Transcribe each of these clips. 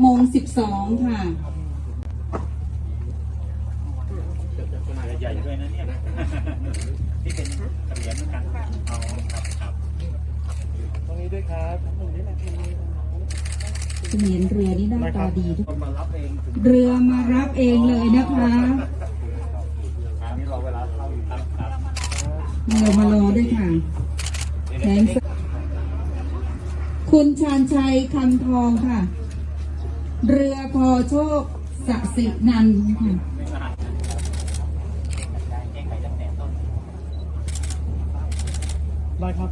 โมงสิบสองค่ะใหญ่ด้วยนะเนี่ยที่เป็นเหรียญเหมือนกันเอาครับครับตรงนี้ด้วยครับตรงนี้แหละเสมียนเรือนี่หน้าตาดีทุกเรือมารับเองเลยนะคะเรือมารอด้วยค่ะแทงคุณชาญชัยคำทองค่ะ เรือพอโชคสสินันท์ค่ะได้ครับ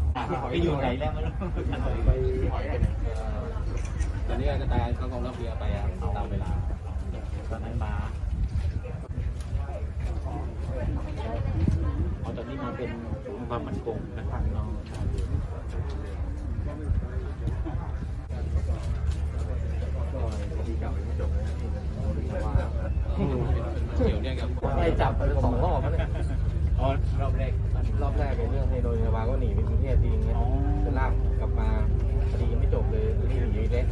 ไปอยู่ไหนแล้วไม่รู้ไปหอยกันตอนนี้กระจายเข้ากองรับเรือไปอะตามเวลาตอนนั้นมาเอาตอนนี้มาเป็นความมั่นคงนะครับเนาะ คดีเก่ายังไม่จบเลยแต่ว่าเกี่ยวเนี่ย กับไปจับไปสองรอบแล้วเนี่ยอ๋อรอบแรกรอบแรกเป็นเรื่องไฮโดรยาบาก็หนีไปกรุงเทพทีนึงเนี่ยจะลากกลับมาคดียังไม่จบเลยนี่หนีเละ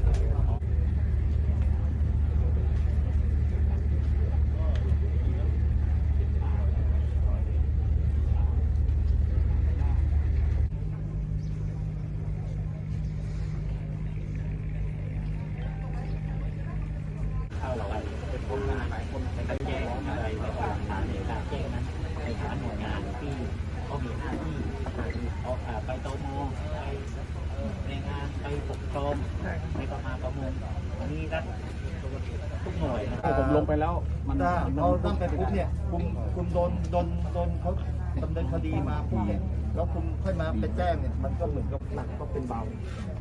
เข้าไปเป็นคนงานหลายคน ในการแจ้งอนการฐานในการแจ้งนั้นในฐานหน่วยงานที่เขามีหน้าที่ออ่าไปตมไปในงานไปปกครองไปประมาณประมงอันนี้รัฐทุกหน่วยนะผมลงไปแล้ว มันถ้าเขาตั้งแต่ปุ๊บเนี่ยคุณคุณโดนโดนโดนเขาดำเนินคดีมาปุ๊บเนี่ยแล้วคุณค่อยมาไปแจ้งเนี่ยมันก็เหมือนกับหนักก็เป็นเบา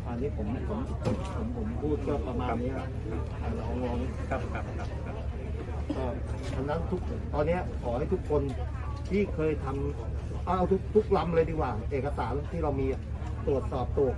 อันนี้ผมผมผมผมพูดก็ประมาณนี้อะอ่าลองลองครับครับครับ ครับก็ฉะนั้นทุกตอนนี้ขอให้ทุกคนที่เคยทำเอาทุกทุกลำเลยดีกว่า เอกสารที่เรามีตรวจสอบตัว